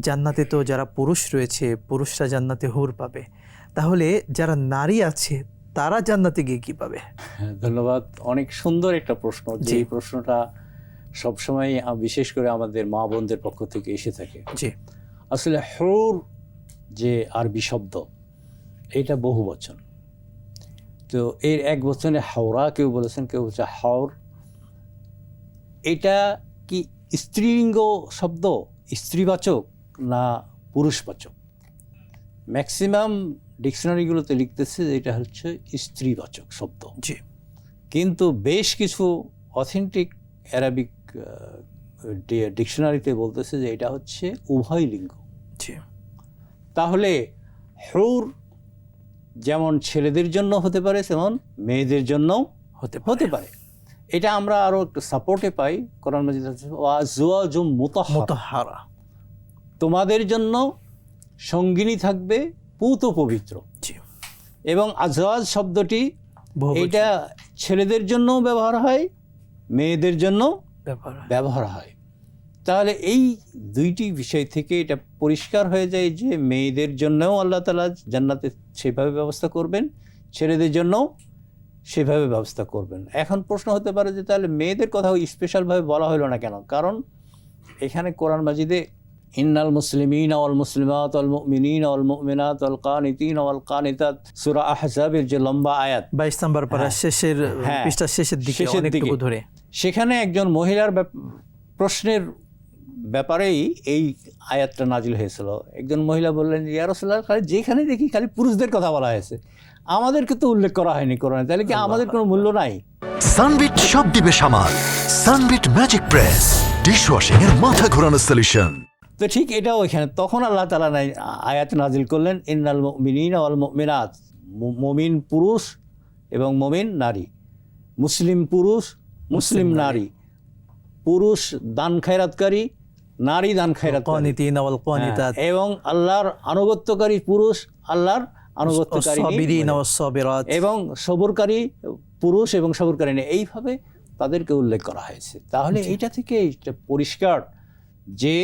জান্নাতে তো যারা পুরুষ রয়েছে পুরুষরা জান্নাতে হুর পাবে। তাহলে যারা নারী আছে তারা জান্নাতে গিয়ে কি পাবে? হ্যাঁ, ধন্যবাদ। অনেক সুন্দর একটা প্রশ্ন যে প্রশ্নটা সবসময় বিশেষ করে আমাদের মা বোনদের পক্ষ থেকে এসে থাকে। জি। আসলে হৌর যে আরবি শব্দ এটা বহু বচন। তো এর এক বচনে হাওড়া কেউ বলেছেন কেউ বলছে হাওর। এটা কি স্ত্রীলিঙ্গ শব্দ? স্ত্রীবাচক? না পুরুষবাচক ম্যাক্সিমাম ডিকশনারিগুলোতে লিখতেছে যে এটা হচ্ছে স্ত্রীবাচক শব্দ। জি। কিন্তু বেশ কিছু অথেন্টিক অ্যারাবিক ডিকশনারিতে বলতেছে যে এটা হচ্ছে উভয় লিঙ্গ। জি। তাহলে হৌর যেমন ছেলেদের জন্য হতে পারে তেমন মেয়েদের জন্যও হতে হতে পারে। এটা আমরা আরও একটু সাপোর্টে পাই। কোরআন মাজিদ ওয়া জুওয়াজুম মুতাহহারা। মতহারা। তোমাদের জন্য সঙ্গিনী থাকবে পুত পবিত্র। এবং আজওয়াজ শব্দটি এটা ছেলেদের জন্যও ব্যবহার হয় মেয়েদের জন্য ব্যবহার হয়। তাহলে এই দুইটি বিষয় থেকে এটা পরিষ্কার হয়ে যায় যে মেয়েদের জন্যও আল্লাহ তালা জান্নাতে সেভাবে ব্যবস্থা করবেন ছেলেদের জন্যও সেভাবে ব্যবস্থা করবেন। এখন প্রশ্ন হতে পারে যে তাহলে মেয়েদের কথাও স্পেশালভাবে বলা হলো না কেন? কারণ এখানে কোরআন মাজিদে ইন্নাল মুসলিমিন আল মুসলিমাত আল মুমিনিন আল মুমিনাত আল কানিতিন আল কানিতাত। সূরা আহজাবের যে লম্বা আয়াত। বাইশ নাম্বার পারা শেষের হ্যাঁ। পৃষ্ঠার শেষের দিকে অনেকটুকু ধরে। সেখানে একজন মহিলার ব্যাপ- প্রশ্নের ব্যাপারেই এই আয়াতটা নাজিল হয়েছিল। একজন মহিলা বললেন ইয়ারসোল্লাহ খালি যেখানে দেখি খালি পুরুষদের কথা বলা হয়েছে। আমাদেরকে তো উল্লেখ করা হয়নি কোরআনে। তাহলে কি আমাদের কোনো মূল্য নাই? সানবিট সব দিবে সামাল। সানবিট ম্যাজিক প্রেস ডিশওয়াশিং এর মাথা ঘোরানো সলিউশন। তো ঠিক এটাও এখানে। তখন আল্লাহ তালা নাই আয়াত নাজিল করলেন ইন্নাল মিনিন আল মিনাত মমিন পুরুষ এবং মমিন নারী। মুসলিম পুরুষ মুসলিম নারী। পুরুষ দান খায়রাতকারী নারী দান ওয়াল হ্যাঁ, এবং আল্লাহর আনুগত্যকারী পুরুষ আল্লাহর আনুগত্যকারী এবং সবরকারী পুরুষ এবং সবরকারী এইভাবে তাদেরকে উল্লেখ করা হয়েছে। তাহলে এইটা থেকে পরিষ্কার যে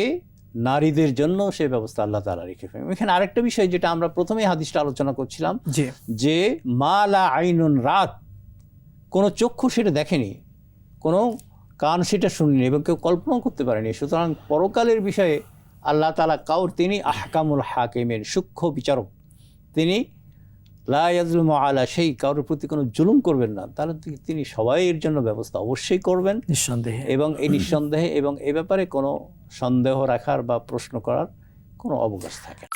নারীদের জন্য সে ব্যবস্থা আল্লাহ তালা রেখে ফেলেন। এখানে আরেকটা বিষয় যেটা আমরা প্রথমেই হাদিসটা আলোচনা করছিলাম যে যে মালা আইনুন রাত কোনো চক্ষু সেটা দেখেনি কোনো কান সেটা শুনিনি এবং কেউ কল্পনাও করতে পারেনি। সুতরাং পরকালের বিষয়ে আল্লাহ তালা কাউর তিনি আহকামুল হাকিমের সূক্ষ্ম বিচারক। তিনি লায়াজলুম আলা সেই কারোর প্রতি কোনো জুলুম করবেন না। তাহলে তিনি তিনি সবাইয়ের জন্য ব্যবস্থা অবশ্যই করবেন। নিঃসন্দেহে। এবং এই নিঃসন্দেহে এবং এ ব্যাপারে কোনো সন্দেহ রাখার বা প্রশ্ন করার কোনো অবকাশ থাকে না।